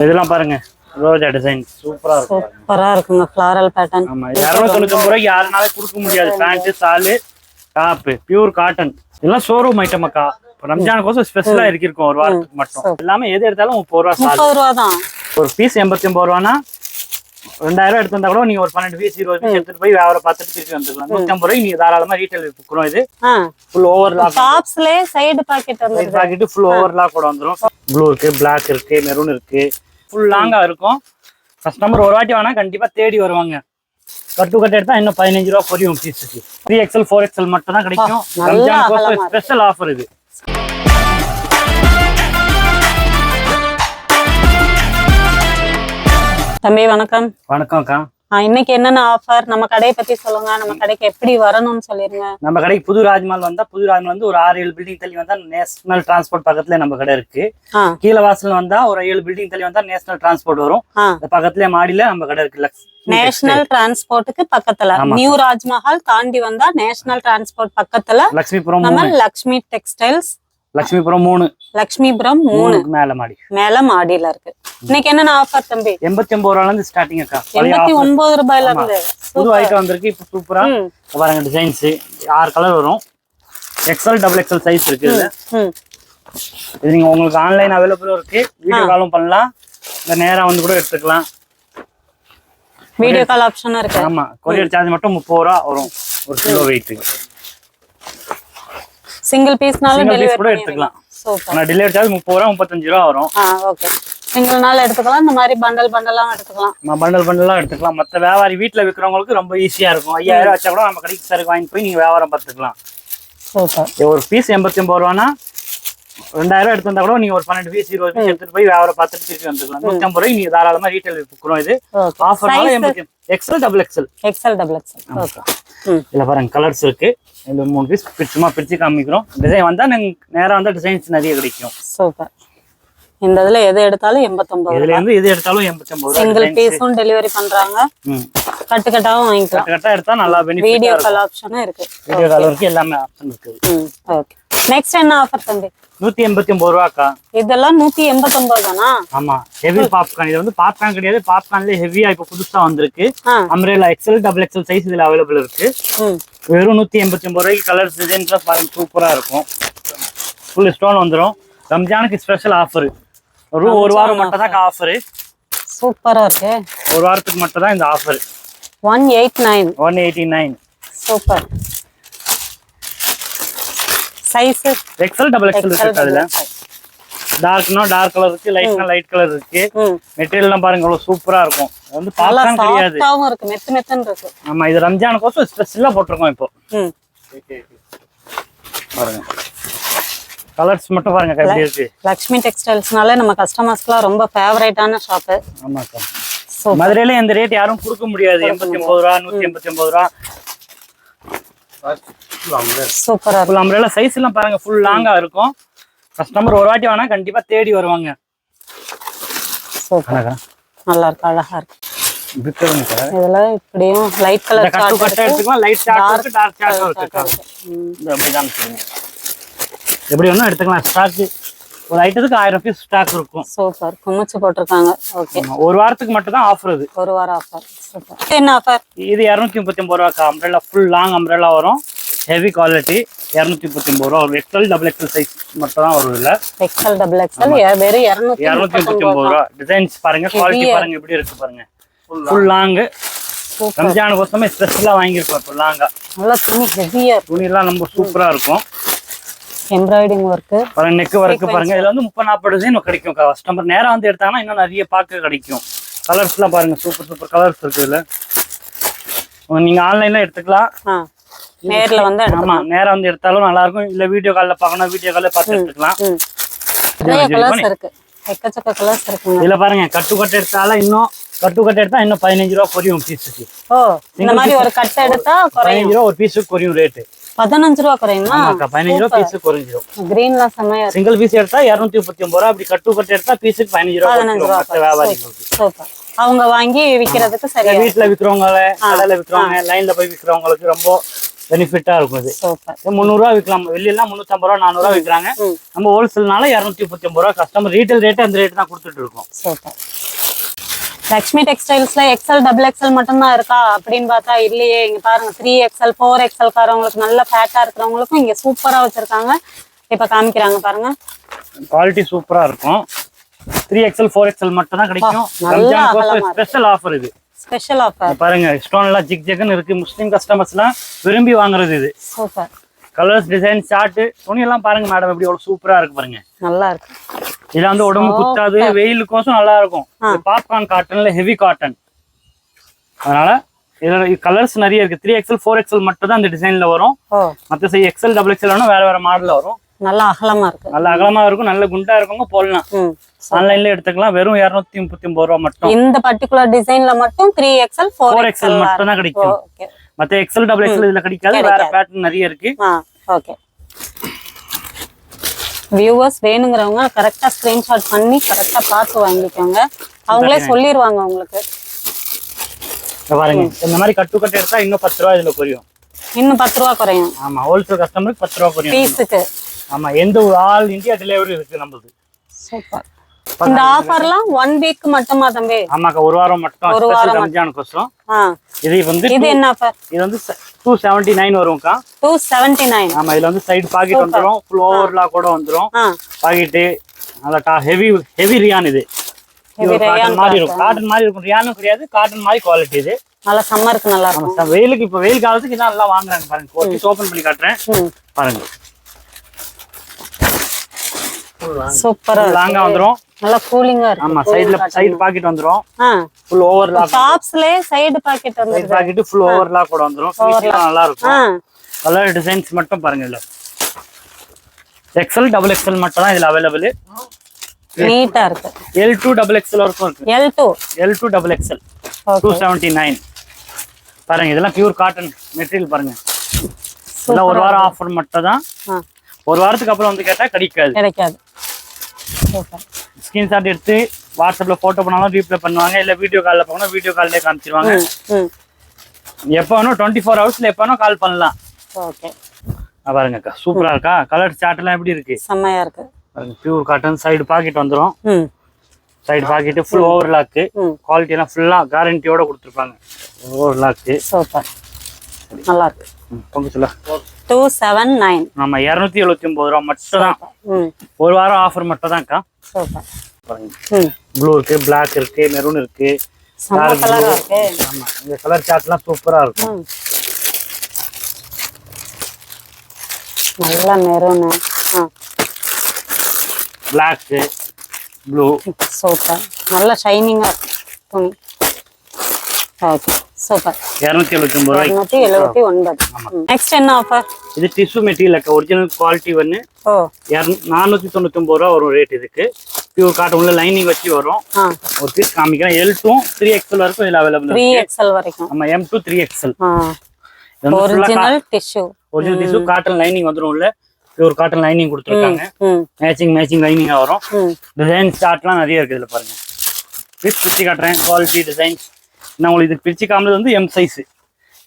இதெல்லாம் பாருங்க ரோஜா டிசைன் சூப்பரா இருக்கும் சூப்பரா இருக்குங்க ஃபிளாரல் பேட்டர்ன் ஆமா இரநூத்தி ரூபாய்க்கு யாருனால கொடுக்க முடியாது. பேண்ட் சாலு டாப்பு பியூர் காட்டன் இதெல்லாம் ஷோரூம் ஐட்டம் அக்கா. ரம்ஜானுக்கோசம் ஸ்பெஷலா இருக்கு ஒரு வாரத்துக்கு மட்டும். எல்லாமே எது எடுத்தாலும் முப்பது ரூபா முப்பது ரூபா தான். ஒரு பீஸ் எண்பத்தி ஒன்பது ரூபானா ரெண்டாயிரம் எடுத்து வந்தா கூட நீங்க ஒரு பன்னெண்டு பீஸ் இருபது பீஸ் எடுத்துட்டு போய் வியாபாரம் பார்த்துட்டு திருப்பி வந்துக்கலாம் நூத்தி ஐம்பது ரூபாய்க்கு நீங்க தாராளமா ரீட்டைல் விற்கிறோம் இது ஃபுல் ஓவர்லாக் டாப்ஸ்லயே சைடு பாக்கெட் வந்து பாக்கெட்டு ஃபுல் ஓவர்லாக் கூட வந்துரும். ப்ளூ இருக்கு பிளாக் இருக்கு மெரூன் இருக்கு. ஃபுல் லாங்கா இருக்கும். கஸ்டமர் ஒரு வாட்டி வேணா கண்டிப்பா தேடி வருவாங்க. கட்டு கட்டு எடுத்தா இன்னும் பதினஞ்சு ரூபா குறையும் பீஸுக்கு த்ரீ எக்ஸல் ஃபோர் எக்ஸல் மட்டும் தான் கிடைக்கும். ஸ்பெஷல் ஆஃபர் இது. தம்பி வணக்கம். வணக்கம் அக்கா இன்னைக்கு என்னென்ன ஆஃபர் நம்ம கடையை பத்தி சொல்லுங்க. நம்ம கடைக்கு எப்படி வரணும்னு சொல்லிருங்க. நம்ம கடைக்கு புது ராஜ்மால் வந்தா புது ராஜ்மால் வந்து ஒரு ஆறு ஏழு பில்டிங் தள்ளி வந்தா நேஷனல் டிரான்ஸ்போர்ட் பக்கத்துல நம்ம கடை இருக்கு. கீழே வாசல் வந்தா ஒரு ஏழு பில்டிங் தள்ளி வந்தா நேஷனல் டிரான்ஸ்போர்ட் வரும். பக்கத்துலயே மாடியில நம்ம கடை இருக்கு நேஷனல் டிரான்ஸ்போர்ட்டுக்கு பக்கத்துல. நியூ ராஜ்மஹால் தாண்டி வந்தா நேஷனல் டிரான்ஸ்போர்ட் பக்கத்துல லக்ஷ்மிபுரம் நம்ம லக்ஷ்மி டெக்ஸ்டைல்ஸ் லக்ஷ்மிபுரம் மூணு. லக்ஷ்மிபுரம் மூணு. மேல மாடி. மேல மாடியில இருக்கு. இன்னைக்கு என்னென்ன ஆஃபர் தம்பி? எண்பத்தி ஒன்பது ரூபால இருந்து ஸ்டார்டிங் அக்கா. எண்பத்தி. ஒன்பது ரூபாயில இருந்து. புது ஐட்டம் வந்திருக்கு இப்ப சூப்பரா பாருங்க டிசைன்ஸ் ஆறு கலர் வரும். எக்ஸல் டபுள் எக்ஸல் சைஸ் இருக்கு. இது நீங்க உங்களுக்கு ஆன்லைன் அவைலபிளும் இருக்கு. வீடியோ காலும் பண்ணலாம். இந்த நேரா வந்து கூட எடுத்துக்கலாம். வீடியோ கால் ஆப்ஷனும் இருக்கு. ஆமா. கொரியர் சார்ஜ் மட்டும் முப்பது ரூபா வரும். ஒரு கிலோ வெயிட் சிங்கிள் பீஸ்னாலும் பீஸ் கூட டெலிவரி எடுத்துக்கலாம். ஆனா டெலிவரி சார்ஜ் முப்பது ரூபா முப்பத்தஞ்சு ரூபா வரும். ஓகே சிங்கிள் நாள் எடுத்துக்கலாம். இந்த மாதிரி பண்டல் பண்டலாம் எடுத்துக்கலாம். நம்ம பண்டல் பண்டலாம் எடுத்துக்கலாம். மத்த வியாபாரி வீட்டுல விற்கிறவங்களுக்கு ரொம்ப ஈஸியா இருக்கும். ஐயாயிரம் வச்சா கூட நம்ம கடைக்கு சருக்கு வாங்கிட்டு போய் நீங்க வியாபாரம் பார்த்துக்கலாம். சூப்பர். இது ஒரு பீஸ் எண்பத்தி ஒன்பது ரூபானா ரெண்டாயிரம் ரூபா எடுத்து வந்தா கூட நீங்க ஒரு பன்னெண்டு பீஸ் இருபது பீஸ் எடுத்துட்டு போய் வியாபாரம் பார்த்துட்டு திருப்பி வந்துக்கலாம். நூத்தி ஐம்பது ரூபாய் நீங்க தாராளமா ரீட்டைல் விற்கிறோம் இது. ஆஃபர்னால XL double XL XL double XL இதுல பாருங்க கலர்ஸ் இருக்கு. இதுல மூணு பீஸ் சும்மா பிரிச்சு காமிக்கிறோம். டிசைன் வந்தா நீங்க நேரா வந்தா டிசைன்ஸ் நிறைய கிடைக்கும். சூப்பர். இந்த இதுல எது எடுத்தாலும் எண்பத்தொன்பது இதுல இருந்து எது எடுத்தாலும் எண்பத்தி ஒன்பது ரூபா சிங்கிள். பீஸும் டெலிவரி பண்றாங்க. ம். கட்டு கட்டாவும் வாங்கிக்கலாம். கரெக்டா எடுத்தா நல்லா பெனிஃபிட் வீடியோ கால் ஆப்ஷனும் இருக்கு. வீடியோ கால் வரைக்கும் எல்லாமே ஆப்ஷன் இருக்குது ம் ஓகே நெக்ஸ்ட் என்ன ஆஃபர் தம்பி? நூத்தி எண்பத்தி ஒன்பது ரூபாக்கா? இதெல்லாம் நூத்தி எண்பத்தொன்பது தானா? ஆமா. ஹெவி பாப்கார்ன் இது வந்து பாப்கார்ன் கிடையாது. பாப்கார்ன்லயே ஹெவியா இப்ப புதுசா வந்திருக்கு. Umbrella XL double XL size இதுல அவைலபிள் இருக்கு. வெறும் நூத்தி எண்பத்தி ஒன்பது ரூபாய்க்கு கலர்ஸ் டிசைன்ஸ்லாம் பாருங்க சூப்பரா இருக்கும். ஃபுல் ஸ்டோன் வந்துரும். ரம்ஜானுக்கு ஸ்பெஷல் ஆஃபர் ஒரு ஒரு வாரம் மட்டும் தான் ஆஃபர் சூப்பரா இருக்கு. ஒரு வாரத்துக்கு மட்டும் தான் இந்த offer one eight nine one eighty nine super size XL double XL இருக்கு அதுல. டார்க்னா டார்க் கலர் இருக்கு லைட்னா லைட் கலர் இருக்கு. ம். மெட்டீரியல்லாம் பாருங்க எவ்வளவு சூப்பரா இருக்கும். வந்து பாப்கார்ன் கிடையாது இருக்கு மெத்து மெத்துன்னு இருக்கு. ஆமா இது ரம்ஜானுக்கோசம் ஸ்பெஷலா போட்டிருக்கோம் இப்போ. பாருங்க. கலர்ஸ் மட்டும் பாருங்க எப்படி இருக்கு? லக்ஷ்மி டெக்ஸ்டைல்ஸ்னால நம்ம கஸ்டமர்ஸ்க்குலாம் ரொம்ப ஃபேவரேட்டான ஷாப்பு ஆமாக்கா. மதுரையில இந்த ரேட் யாரும் கொடுக்க முடியாது. எண்பத்தி ஒன்பது ரூபா நூத்தி எண்பத்தி ஒன்பது ரூபா. சூப்பரா இருக்கு ஃபுல் அம்பரேலா சைஸ் எல்லாம் பாருங்க ஃபுல் லாங்கா இருக்கும். கஸ்டமர் ஒரு வாட்டி வேணா கண்டிப்பா தேடி வருவாங்க. சூப்பர் நல்லா இருக்கு அழகா இருக்கு. இதுல இப்படியும் லைட் கலர் சார்ட் எடுத்துக்கலாம் லைட் சார்ட் இருக்கு. டார்க் சார்ட் ம். இந்த அப்படிதான் சொல்லுங்க எப்படி வேணா எடுத்துக்கலாம். ஸ்டாக் ஒரு ஐட்டத்துக்கு ஆயிரம் பீஸ் ஸ்டாக் இருக்கும். சூப்பர் குமிச்சு போட்டிருக்காங்க. ஓகே ஒரு வாரத்துக்கு மட்டும் தான் ஆஃபர் இது ஒரு வாரம் ஆஃபர் சூப்பர் என்ன ஆஃபர் இது இரநூத்தி முப்பத்தி ஒன்பது ரூபாக்கா. அம்ப்ரெல்லா ஃபுல் லாங் அம்ப்ரெல்லா வரும். ஹெவி குவாலிட்டி இரநூத்தி முப்பத்தி ஒன்பது ரூபா. ஒரு எக்ஸல் டபுள் எக்ஸல் சைஸ் மட்டும் தான் வரும் இதுல. எக்ஸல் டபுள் எக்ஸல் வெறும் இரநூத்தி முப்பத்தி ஒன்பது ரூபா. டிசைன்ஸ் பாருங்க குவாலிட்டி பாருங்க எப்படி இருக்கு பாருங்க. ஃபுல் லாங் சூப்பர் ரம்ஜானுக்கோசமே ஸ்பெஷலா வாங்கியிருக்கோம் இப்போ லாங்கா நல்லா துணி ஹெவியா இருக்கு. துணியெல்லாம் ரொம்ப சூப்பரா இருக்கும். எம்ப்ராய்டிங் ஒர்க்கு பாருங்க நெக் ஒர்க்கு பாருங்க. இதுல வந்து முப்பது நாற்பது டிசைன் கிடைக்கும். கஸ்டமர் நேரா வந்து எடுத்தாங்கன்னா இன்னும் நிறைய பார்க்க கிடைக்கும். கலர்ஸ்லாம் பாருங்க சூப்பர் சூப்பர் கலர்ஸ் இருக்கு இதுல. நீங்க ஆன்லைன்ல எடுத்துக்கலாம். நேர்ல வந்து ஆமா நேரா வந்து எடுத்தாலும் நல்லா இருக்கும் இல்ல வீடியோ கால்ல பார்க்கணும் வீடியோ கால்ல பார்த்து எடுத்துக்கலாம். கலர்ஸ் இருக்கு. எக்கச்சக்க கலர்ஸ் இருக்குங்க. இதுல பாருங்க கட்டு கட்டு எடுத்தாலும் இன்னும் கட்டு கட்டு எடுத்தா இன்னும் பதினஞ்சு ரூபா குறையும் பீஸுக்கு இந்த மாதிரி ஒரு கட்டை எடுத்தா பதினஞ்சு ரூபா ஒரு பீஸுக்கு குறையும் ரேட்டு பதினஞ்சு ரூபா குறையுமா? பதினஞ்சு ரூபா பீஸுக்கு குறைஞ்சிரும். கிரீன்லாம் இருக்கு. சிங்கிள் பீஸ் எடுத்தா இருநூத்தி முப்பத்தி ஒன்பது ரூபா அப்படி கட்டு கட்டு எடுத்தா பீஸுக்கு பதினஞ்சு ரூபா பதினஞ்சு ரூபா வியாபாரிகளுக்கு சூப்பர். அவங்க வாங்கி விக்கிறதுக்கு சரியா வீட்டுல விக்கிறவங்க கடையில விக்கிறவங்க லைன்ல போய் விக்கிறவங்களுக்கு ரொம்ப பெனிஃபிட்டா இருக்கும் இது. முந்நூறுரூவா விற்கலாம் வெளியெல்லாம் முந்நூற்றம்பது ரூபா நானூறுவா விற்கிறாங்க ம். நம்ம ஹோல்சேல்னால இரநூத்தி முப்பத்தி ஒன்பது ரூபா கஸ்டமர் ரீட்டைல் ரேட்டு அந்த ரேட் தான் கொடுத்துட்டு இருக்கோம். லக்ஷ்மி டெக்ஸ்டைல்ஸ்ல எக்ஸல் டபுள் எக்ஸல் மட்டும்தான் இருக்கா அப்படின்னு பார்த்தா இல்லையே. இங்க பாருங்க த்ரீ எக்ஸல் ஃபோர் எக்ஸல் காரவங்களுக்கு நல்ல ஃபேட்டா இருக்கிறவங்களுக்கும் இங்க சூப்பரா வச்சிருக்காங்க. இப்ப காமிக்கிறாங்க பாருங்க. குவாலிட்டி சூப்பரா இருக்கும். த்ரீ எக்ஸ்எல் ஃபோர் எக்ஸ்எல் மட்டும் தான் கிடைக்கும். ஸ்பெஷல் ஆஃபர் இது. ஸ்பெஷல் ஆஃபர் பாருங்க ஸ்டோன் எல்லாம் ஜிக் ஜெக்னு இருக்கு. முஸ்லீம் கஸ்டமர்ஸ் எல்லாம் விரும்பி வாங்குறது இது. சூப்பர் கலர்ஸ் டிசைன் சார்ட் துணி எல்லாம் பாருங்க மேடம் எப்படி எவ்வளவு சூப்பரா இருக்கு பாருங்க. நல்லா இருக்கு. இது வந்து உடம்பு குத்தாது வெயிலுக்கோசம் நல்லா இருக்கும் பாப்கார்ன் காட்டன்ல ஹெவி காட்டன் அதனால இதுல கலர்ஸ் நிறைய இருக்கு. த்ரீ எக்ஸ்எல் ஃபோர் எக்ஸ்எல் மட்டும் தான் இந்த டிசைன்ல வரும். மற்ற சை எக்ஸ்எல் டபுள் எக்ஸ்எல் வேணும் வேற வேற மாடல்ல வரும். நல்லா அகலமா இருக்கு. நல்ல அகலமா இருக்கும் நல்ல குண்டா இருக்கவங்க போடலாம். ஆன்லைன்ல எடுத்துக்கலாம். வெறும் இரநூத்தி முப்பத்தி ஒன்பது ரூபா மட்டும். இந்த பர்டிகுலர் டிசைன்ல மட்டும் த்ரீ எக்ஸல் ஃபோர் எக்ஸ்எல் மட்டும் தான் கிடைக்கும். மத்த எக்ஸ்எல் டபுள் எக்ஸ்எல் இதுல கிடைக்காது. வேற பேட்டர்ன் நிறைய இருக்கு. ஓகே வியூவர்ஸ் வேணுங்கிறவங்க கரெக்டா ஸ்கிரீன்ஷாட் பண்ணி கரெக்டா பார்த்து வாங்கிக்கோங்க. அவங்களே சொல்லிடுவாங்க உங்களுக்கு. பாருங்க. இந்த மாதிரி கட்டு கட்டு எடுத்தா இன்னும் பத்து ரூபா இதுல குறையும். இன்னும் பத்து ரூபா குறையும். ஆமா ஹோல்சேல் கஸ்டமருக்கு பத்து ரூபா குறையும். பீஸுக்கு ஆமா எந்த ஆல் இந்தியா டெலிவரி இருக்கு நம்மளுக்கு சூப்பர் இந்த ஆஃபர்லாம் ஒன் வீக் மட்டுமா தம்பி? ஆமாக்கா ஒரு வாரம் மட்டும். ஒரு ஸ்பெஷல் ரம்ஜானுக்கோசரம் ஆ. இது வந்து இது என்ன ஆஃபர் இது வந்து டூ செவன்டி நைன் வரும்க்கா. டூ செவன்டி நைன் ஆமா இதுல வந்து சைடு பாக்கெட் வந்துரும். ஃபுல் ஓவர்லா கூட வந்துரும். ஆ. பாக்கெட்டு நல்லா ஹெவி ஹெவி ரியான் இது. Heavy காட்டன் மாதிரி இருக்கும். காட்டன் மாதிரி இருக்கும். ரியானும் கிடையாது. காட்டன் மாதிரி குவாலிட்டி இது. நல்லா சம்மருக்கு நல்லா இருக்கும். வெயிலுக்கு இப்ப வெயில் காலத்துக்கு இதான் நல்லா வாங்குறாங்க பாருங்க. ஒரு ஓபன் பண்ணி காட்டுறேன். பாருங்க. சூப்பரா லாங்கா வந்துரும். நல்லா கூலிங்கா இருக்கு. ஆமா சைடுல சைடு பாக்கெட் வந்துரும். ஃபுல் ஓவர்லாக் டாப்ஸ்லயே சைடு பாக்கெட் சைடு வந்துருது. பாக்கெட் ஃபுல் ஓவர்லாக் கூட வந்துரும். ஃபினிஷிங் நல்லா இருக்கும் கலர் டிசைன்ஸ் மட்டும் பாருங்க இதுல. எக்ஸ்எல் டபுள் எக்ஸ்எல் மட்டும் தான் இதுல அவைலபிள் நீட்டா இருக்கு. எல் டூ டபுள் எக்ஸ்எல் வரைக்கும் இருக்கு. L two L two double XL two seventy nine பாருங்க இதெல்லாம் பியூர் காட்டன் மெட்டீரியல் பாருங்க. இதெல்லாம் ஒரு வாரம் ஆஃபர் மட்டும் தான் ஒரு வாரத்துக்கு அப்புறம் வந்து கேட்டா கிடைக்காது. கிடைக்காது. ஸ்கிரீன்ஷாட் எடுத்து வாட்ஸ்அப்ல போட்டோ பண்ணாலும் ரீப்ளை பண்ணுவாங்க. இல்ல வீடியோ கால்ல போனா வீடியோ கால்லே காமிச்சிருவாங்க. எப்போ வேணும் டுவெண்ட்டி ஃபோர் ஹவர்ஸ்ல எப்போ வேணும் கால் பண்ணலாம். ஓகே. பாருங்கக்கா. சூப்பரா இருக்கா? கலர் சார்ட் எல்லாம் எப்படி இருக்கு? செம்மையா இருக்கு. பாருங்க பியூர் காட்டன் சைடு பாக்கெட் வந்துரும். ம். சைடு பாக்கெட் ஃபுல் ஓவர்லாக்கு ம். குவாலிட்டி எல்லாம் ஃபுல்லா கேரண்டியோட கொடுத்துருப்பாங்க. Overlock super. நல்லா இருக்கு. டூ செவன் நைன் ஆமா இரநூத்தி எழுபத்தி ஒன்பது ரூபா மட்டும் தான் ஒரு வாரம் ஆஃபர் மட்டும் தான்க்கா ப்ளூ இருக்கு பிளாக் இருக்கு மெரூன் இருக்கு. செம்ம கலரா இருக்கு. ஆமா இந்த கலர் சார்ட்லாம் சூப்பரா இருக்கும். நல்லா மெரூனு ஆ. பிளாக் ப்ளூ சூப்பர் நல்லா ஷைனிங்கா இருக்கு. துணி. Okay super. இரநூத்தி எழுபத்தி ஒன்பது ரூபாய்க்கு. இரநூத்தி எழுபத்தி ஒன்பது. நெக்ஸ்ட் என்ன ஆஃபர் இது டிஷ்யூ மெட்டீரியல் ஒரிஜினல் குவாலிட்டி வந்து ஓ. நானூற்றி ஒன்பது ரூபா வரும் ரேட் இதுக்கு. பியூர் காட்டன் உள்ள லைனிங் வச்சு வரும். ஒரு பீஸ் காமிக்கிறேன். எல் டூ த்ரீ எக்ஸ்எல் வரைக்கும் இதில் அவைலபிள் த்ரீ வரைக்கும். ஆமா M two three XL original tissue original tissue cotton lining வந்துரும் உள்ள. பியூர் காட்டன் லைனிங் கொடுத்துருக்காங்க. மேட்சிங் மேட்சிங் லைனிங்கா வரும். டிசைன் ஸ்டார்ட்லாம் நிறைய இருக்கு இதுல பாருங்க. பிரிச்சு பிரிச்சு காட்டுறேன். குவாலிட்டி டிசைன் நான் உங்களுக்கு இது பிரிச்சு காமினது வந்து எம் சைஸ்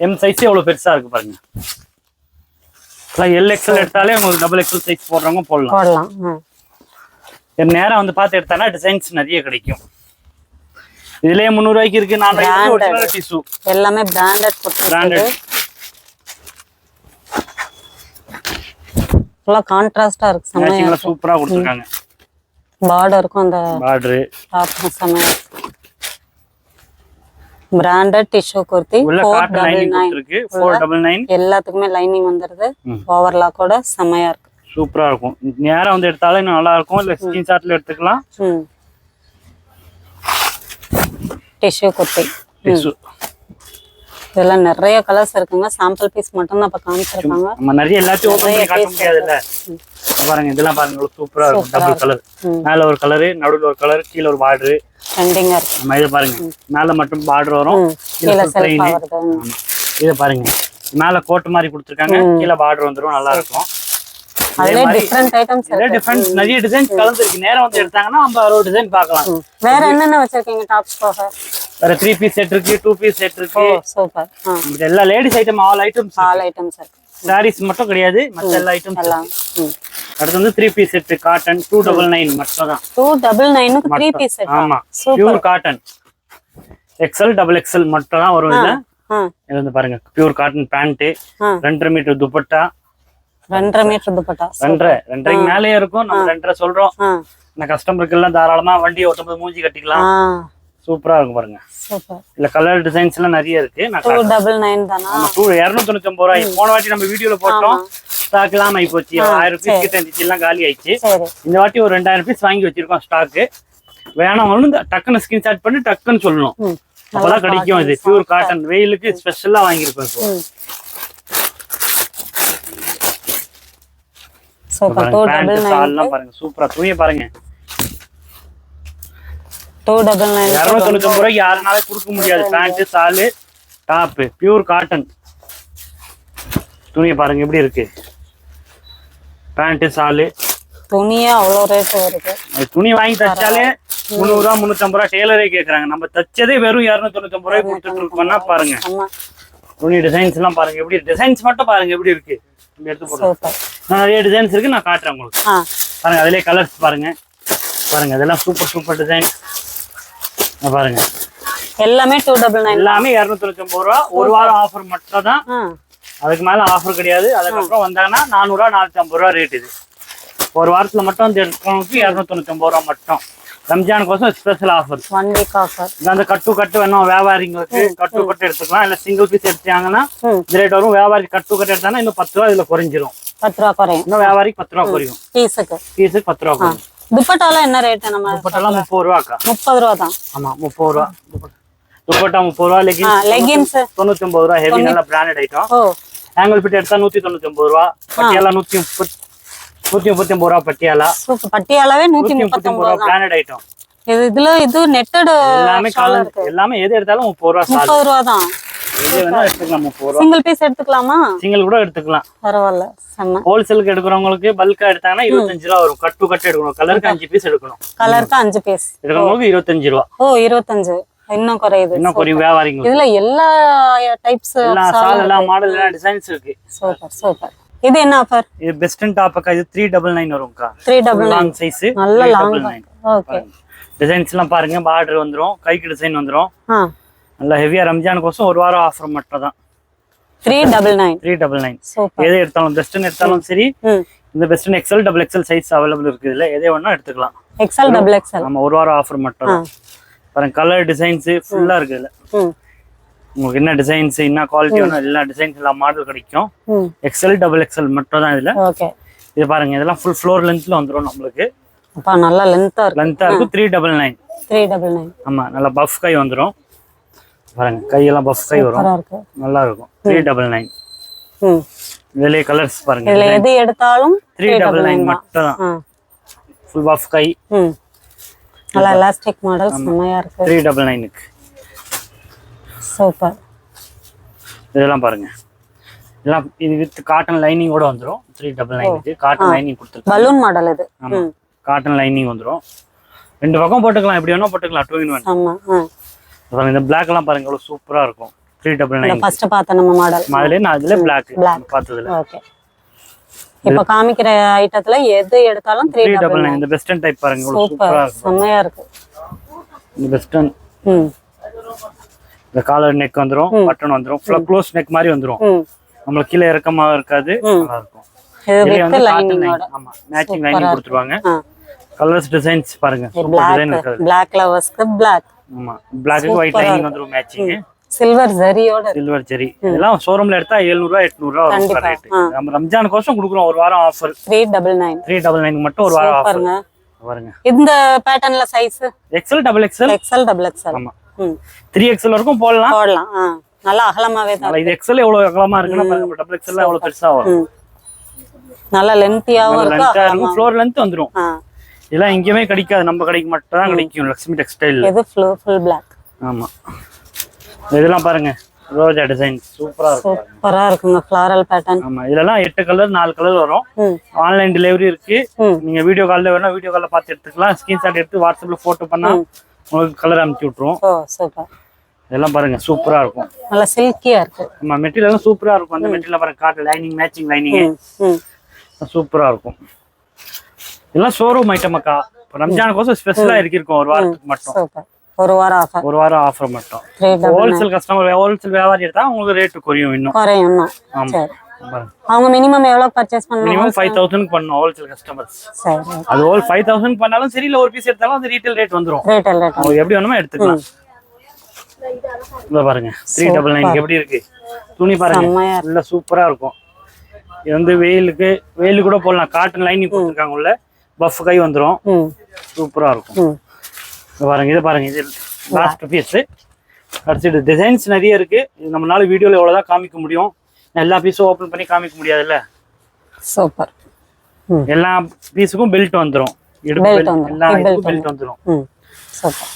எம் சைஸ் எவ்வளவு பெருசா இருக்கு பாருங்க. எல் எக்ஸ்எல் எடுத்தாலே உங்களுக்கு டபுள் எக்ஸ்எல் சைஸ் போடுறவங்க போடலாம். போடலாம். ம் இது நேரா வந்து பார்த்து எடுத்தானா டிசைன்ஸ் நிறைய கிடைக்கும். இதுலயே முந்நூறுவாய்க்கு இருக்கு நான். டிஷ்யூ எல்லாமே பிராண்டட் பிராண்டட் ஃபுல்லாக கான்ட்ராஸ்டா இருக்கு சூப்பரா கொடுத்துருக்காங்க. பார்டருக்கும் அந்த பார்டரு டாப்பும் செம்மையா பிராண்டட் டிஷ்யூ குர்த்தி உள்ள four cotton double lining nine கொடுத்துருக்கு. ஃபோர் டபுள் நைன் எல்லாத்துக்குமே லைனிங் வந்துருது. ஓவர்லாக்கோட செம்மையா இருக்கு. சூப்பரா இருக்கும். நேரா வந்து எடுத்தாலும் இன்னும் நல்லா இருக்கும். இல்ல ஸ்கிரீன்ஷாட்ல எடுத்துக்கலாம். டிஷ்யூ குர்த்தி இதெல்லாம் நிறைய கலர்ஸ் இருக்குங்க. சாம்பிள் பீஸ் மட்டும் தான் இப்போ காமிச்சிருக்காங்க. நம்ம நிறைய எல்லாத்தையும் ஓபன் பண்ணி காட்ட முடியாதுல்ல. பாருங்க இதெல்லாம் பாருங்க சூப்பரா இருக்கும். Double colour. மேல ஒரு கலரு நடுவுல ஒரு கலர் கீழ ஒரு பார்டர் ட்ரெண்டிங்கா இருக்கு நம்ம இதை பாருங்க. மேல மட்டும் பார்டர் வரும். இதை பாருங்க. மேல கோட் மாதிரி கொடுத்துருக்காங்க. கீழே பார்டர் வந்துரும். நல்லா இருக்கும். நிறைய டிசைன்ஸ் கலந்துருக்கு. நேரம் வந்து எடுத்தாங்கன்னா நம்ம அறுபது டிசைன் பார்க்கலாம். வேற என்னென்ன வச்சிருக்கீங்க டாப்ஸ் போக? வேற த்ரீ பீஸ் செட் இருக்கு டூ பீஸ் செட் இருக்கு. சூப்பர் எல்லா ladies item all items all items இருக்கு. சாரீஸ் மட்டும் கிடையாது மற்ற எல்லா ஐட்டம்ஸ் எல்லாம். அடுத்து வந்து three piece set cotton two double nine மட்டும் தான் டூ டபுள் நைனுக்கு த்ரீ பீஸ் செட் ஆமா pure cotton XL double XL மட்டும் தான் வரும் இதுல. இது வந்து பாருங்க பியூர் காட்டன் பேண்ட் ரெண்டரை மீட்டர் துப்பட்டா. ரெண்டரை மீட்டர் துப்பட்டா. ரெண்டரை ரெண்டரைக்கு மேலேயே இருக்கும் நம்ம ரெண்டரை சொல்றோம். இந்த கஸ்டமருக்கு எல்லாம் தாராளமா வண்டி ஓட்டும்போது மூஞ்சி கட்டிக்கலாம். சூப்பரா இருக்கும் பாருங்க. சூப்பர். இல்ல கலர் டிசைன்ஸ் எல்லாம் நிறைய இருக்கு. நான் டபுள் நைன் தானா? டூ இரநூத்தி ரூபாய். போன வாட்டி நம்ம வீடியோல போட்டோம். ஸ்டாக் எல்லாம் ஆகி போச்சு ஆயிரம் ருபீஸ் கிட்ட இருந்துச்சு. எல்லாம் காலி ஆயிடுச்சு. இந்த வாட்டி ஒரு ரெண்டாயிரம் பீஸ் வாங்கி வச்சிருக்கோம் ஸ்டாக்கு வேணாம் டக்குன்னு ஸ்கிரீன்ஷாட் பண்ணி டக்குன்னு சொல்லணும். அப்பதான் கிடைக்கும் இது. பியூர் காட்டன் வெயிலுக்கு ஸ்பெஷலா வாங்கியிருக்கோம் இப்போ. பாருங்க. சூப்பரா. துணியை பாருங்க. டூ டபுள் நைன் இரநூத்தி தொண்ணூத்தி ரூபாய்க்கு யாருனால கொடுக்க முடியாது. Pant shawl top pure cotton துணியை பாருங்க எப்படி இருக்கு? பேண்ட் சாலு துணியே அவ்வளோ ரேட் வருது. துணி வாங்கி தச்சாலே முந்நூறுரூவா முந்நூற்றம்பது ரூபா டெய்லரே கேட்குறாங்க நம்ம தச்சதே வெறும் இரநூத்தி தொண்ணூத்தி ரூபாய் கொடுத்துட்டு இருக்கோம்னா பாருங்க. துணி டிசைன்ஸ் எல்லாம் பாருங்க எப்படி டிசைன்ஸ் மட்டும் பாருங்க எப்படி இருக்கு? எடுத்து போடுறோம். சூப்பர். நிறைய டிசைன்ஸ் இருக்கு நான் காட்டுறேன் உங்களுக்கு. பாருங்க அதிலே கலர்ஸ் பாருங்க. பாருங்க இதெல்லாம் சூப்பர் சூப்பர் டிசைன் பாருங்க. எல்லாமே டூ டபுள் நைன் எல்லாமே இரநூத்தி தொண்ணூத்தி ரூபா. ஒரு வாரம் ஆஃபர் மட்டும் தான் அதுக்கு மேல ஆஃபர் கிடையாது. அதுக்கப்புறம் வந்தாங்கன்னா நானூறுரூவா நானூத்தி ஐம்பது ரூபா ரேட் இது. ஒரு வாரத்துல மட்டும் வந்து எடுக்கிறவங்களுக்கு இரநூத்தி தொண்ணூத்தி ரூபா மட்டும். ரம்ஜானுக்கோசம் special offer one week offer அந்த கட்டு கட்டு வேணும்? வியாபாரிங்களுக்கு கட்டு கட்டு எடுத்துக்கலாம். இல்ல சிங்கிள் பீஸ் எடுத்தாங்கன்னா இந்த ரேட் வரும். வியாபாரி கட்டு கட்டு எடுத்தாங்கன்னா இன்னும் பத்து ரூபா இதுல குறைஞ்சிரும். பத்து ரூபா குறையும். இன்னும் வியாபாரிக்கு பத்து ரூபா குறையும். பீஸுக்கு பீஸுக்கு பத்து ரூபா குறையும். துப்பட்டாலாம் என்ன ரேட்டு நம்ம துப்பட்டெல்லாம் முப்பது ரூபாக்கா. முப்பது ரூபா தான். ஆமா முப்பது ரூபா. துப்பட்டா. முப்பது ரூபா லெகின்ஸ் லெகின்ஸ் தொண்ணூத்தி ஒன்பது ரூபா ஹெவி நல்ல பிராண்டட் ஐட்டம் ஆங்கிள் பிட் எடுத்தா நூத்தி தொண்ணூத்தி ஒன்பது ரூபா பட்டியாலா நூத்தி முப்பத்தி நூத்தி முப்பத்தி ஒன்பது ரூபா பட்டியாலா. பட்டியாலாவே நூத்தி முப்பத்தி ஒன்பது ரூபா பிராண்டட் ஐட்டம் இது இதுல இது நெட்டட் எல்லாமே எல்லாமே எது எடுத்தாலும் முப்பது ரூபா முப்பது ரூபா தான். சிங்கிள் பீஸ் எடுத்துக்கலாமா சிங்கிள் கூட எடுத்துக்கலாம். பரவாயில்ல செம்ம. ஹோல்சேலுக்கு எடுக்கிறவங்களுக்கு பல்கா எடுத்தாங்கன்னா இருபத்தஞ்சு ரூபா வரும். கட்டு கட்டு எடுக்கணும். கலருக்கு அஞ்சு பீஸ் எடுக்கணும். கலருக்கு அஞ்சு பீஸ் எடுக்கிறவங்களுக்கு இருபத்தஞ்சு ரூபா. ஓ இருபத்தஞ்சு. இன்னும் குறையுது. இன்னும் குறையும் வியாபாரிங்களுக்கு. இதுல எல்லா டைப்ஸ் எல்லா சால் எல்லா மாடல் எல்லாம் டிசைன்ஸ் இருக்கு. சூப்பர் சூப்பர் இது என்ன ஆஃபர் இது பெஸ்ட் டாப்புக்கா இது த்ரீ டபுள் நைன் வரும்க்கா. த்ரீ டபுள் லாங் சைஸ் நல்ல லாங் ஓகே டிசைன்ஸ் எல்லாம் பாருங்க. பார்டர் வந்துரும். கைக்கு டிசைன் வந்துரும். நல்லா ஹெவியா ரம்ஜானுக்கோசம் ஒரு வாரம் ஆஃபர் மட்டும் தான் three double nine three double nine எது எடுத்தாலும் பெஸ்ட்னு எடுத்தாலும் சரி இந்த best XL double XL size available இருக்கு இதுல எதே வேணா எடுத்துக்கலாம். எக்ஸ்எல் டபுள் எக்ஸ்எல் நம்ம ஒரு வாரம் ஆஃபர் மட்டும் பாருங்க கலர் டிசைன்ஸ் ஃபுல்லா இருக்கு இதுல உங்களுக்கு என்ன டிசைன்ஸ் என்ன குவாலிட்டி வேணும் எல்லா டிசைன்ஸ் எல்லா மாடல் கிடைக்கும். எக்ஸல் டபுள் எக்ஸல் மட்டும் தான் இதுல. ஓகே இது பாருங்க இதெல்லாம் ஃபுல் ஃப்ளோர் லென்த்ல வந்துரும் நம்மளுக்கு. அப்பா நல்லா லென்த்தா இருக்கு. லென்த்தா இருக்கும். Three double nine three double nine ஆமா நல்லா பஃப் கை வந்துரும். பாருங்க கையெல்லாம் பஃப் கை வரும். நல்லா இருக்கும் த்ரீ டபுள் நைன் இதுலயே கலர்ஸ் பாருங்க இதுல எது எடுத்தாலும் த்ரீ டபுள் நைன் மட்டும் தான். ஃபுல் பஃப் கை நல்லா எலாஸ்டிக் மாடல் செம்மையா இருக்கு. த்ரீ டபுள் நைனுக்கு சூப்பர். இதெல்லாம் பாருங்க. இதெல்லாம் இது வித் காட்டன் லைனிங்கோட வந்துரும். த்ரீ டபுள் நைனுக்கு காட்டன் லைனிங் கொடுத்துருக்கோம் பலூன் மாடல் இது. ஆமா. காட்டன் லைனிங் வந்துரும். ரெண்டு பக்கம் போட்டுக்கலாம். எப்படி வேணா போட்டுக்கலாம். டூ இன் ஒன் இந்த பிளாக் எல்லாம் பாருங்க எவ்வளவு சூப்பரா இருக்கும். த்ரீ டபுள் நைன் ஃபர்ஸ்ட் பார்த்த நம்ம மாடல் அதுல நான் அதுல பிளாக். பார்த்ததுல. ஓகே இப்ப காமிக்கிற ஐட்டத்துல எது எடுத்தாலும் த்ரீ டபுள் நைன் இந்த வெஸ்டர்ன் டைப் பாருங்க இவ்வளவு சூப்பரா சூப்பர் இருக்கும். செம்மையா இருக்கு. இந்த வெஸ்டர்ன் இந்த காலர் நெக் வந்துரும் பட்டன் வந்துரும் ஃபுல்லா க்ளோஸ் நெக் மாதிரி வந்துரும். நம்மளுக்கு கீழே இறக்கமா இருக்காது நல்லா இருக்கும். இது இதுலயே வித் வந்து காட்டன் லைனிங்கோட லைன் ஆமா மேட்சிங் லைனிங் கொடுத்துருவாங்க. கலர்ஸ் டிசைன்ஸ் பாருங்க. பிளாக் பிளாக் லவர்ஸ்க்கு பிளாக் ஆமா. பிளாக்கு ஒயிட் லைனிங் வந்துரும் மேட்சிங் சில்வர் ஜரியோட சில்வர் ஜெரி இதெல்லாம் ஷோரூம்ல எடுத்தா 700 ரூபா 800 ரூபா வரும். ரேட் நம்ம ரம்ஜான் கோசம் கொடுக்குறோம். ஒரு வாரம் offer three double nine three double nine மட்டும் ஒரு வாரம் ஆஃபர் பாருங்க பாருங்க. இந்த பேட்டர்ன்ல size XL double XL XL double XL ஆமா. த்ரீ எக்ஸல் வரைக்கும் போடலாம். போடலாம். நல்லா அகலமாவே தான் இது எவ்வளவு அகலமா இருக்குன்னா டபுள் எக்ஸல் எவ்வளவு பெருசா வரும். நல்லா லென்த்தியாவும் இருக்கும். ஃப்ளோர் லென்த் வந்துரும். இதெல்லாம் எங்கேயுமே கிடைக்காது. நம்ம கடைக்கு மட்டும் தான் கிடைக்கும். லக்ஷ்மி டெக்ஸ்டைல் இது ஃபுல் பிளாக் ஆமா. இதெல்லாம் பாருங்க. ரோஜா டிசைன் சூப்பரா இருக்கும் சூப்பரா இருக்குங்க. ஃப்ளாரல் பேட்டர்ன் ஆமா. இதெல்லாம் எட்டு கலர் நாலு கலர் வரும். ஆன்லைன் டெலிவரி இருக்கு. நீங்க வீடியோ கால்ல வேணா வீடியோ கால்ல பார்த்து எடுத்துக்கலாம். ஸ்கிரீன்ஷாட் எடுத்து வாட்ஸ்அப்ல போட்டோ பண்ணா உங்களுக்கு கலர் அனுப்பிச்சு சூப்பர். இதெல்லாம் பாருங்க. சூப்பரா இருக்கும். நல்லா சில்கியா இருக்கு. நம்ம மெட்டீரியலும் சூப்பரா இருக்கும். அந்த மெட்டீரியல் பாருங்க. காட்டு லைனிங் மேட்சிங் லைனிங். சூப்பரா இருக்கும். இதெல்லாம் ஷோரூம் ஐட்டம் அக்கா. இப்போ ரம்ஜானுக்கோசம் ஸ்பெஷலா இருக்கிருக்கும். ஒரு வாரத்துக்கு மட்டும். ஒரு வாரம் ஆஃபர் ஒரு வாரம் ஆஃபர் மட்டும். ஹோல்சேல் கஸ்டமர் ஹோல்சேல் வியாபாரி எடுத்தா உங்களுக்கு ரேட்டு குறையும் இன்னும். குறையும் ஆமா. அவங்க மினிமம் எவ்வளவு பர்ச்சேஸ் பண்ணணும் மினிமம் ஃபைவ் தௌசண்ட் பண்ணும் ஹோல்சேல் கஸ்டமர்ஸ் சரி அது ஹோல் ஃபைவ் தௌசண்ட் பண்ணாலும் சரி இல்ல ஒரு பீஸ் எடுத்தாலும் அது ரீட்டைல் ரேட் வந்துரும். ரேட் ரேட் அவங்க எப்படி வேணுமோ எடுத்துக்கலாம். இங்க பாருங்க. த்ரீ டபுள் நைன் எப்படி இருக்கு? துணி பாருங்க. நல்ல சூப்பரா இருக்கும். இது வந்து வெயிலுக்கு வெயிலுக்கு கூட போடலாம். காட்டன் லைனிங் கொடுத்துருக்காங்க உள்ள பஃப் கை வந்துரும். ம். சூப்பரா இருக்கும். பாருங்க இது பாருங்க இது லாஸ்ட் பீஸ் அடுத்து டிசைன்ஸ் நிறைய இருக்கு. நம்மளால வீடியோல எவ்வளவுதான் காமிக்க முடியும். எல்லா பீஸும் ஓபன் பண்ணி காமிக்க முடியாதுல்ல? சூப்பர். எல்லா பீஸுக்கும் பெல்ட் வந்துரும். எல்லா இதுக்கும் பெல்ட் வந்துரும். ம். சூப்பர்.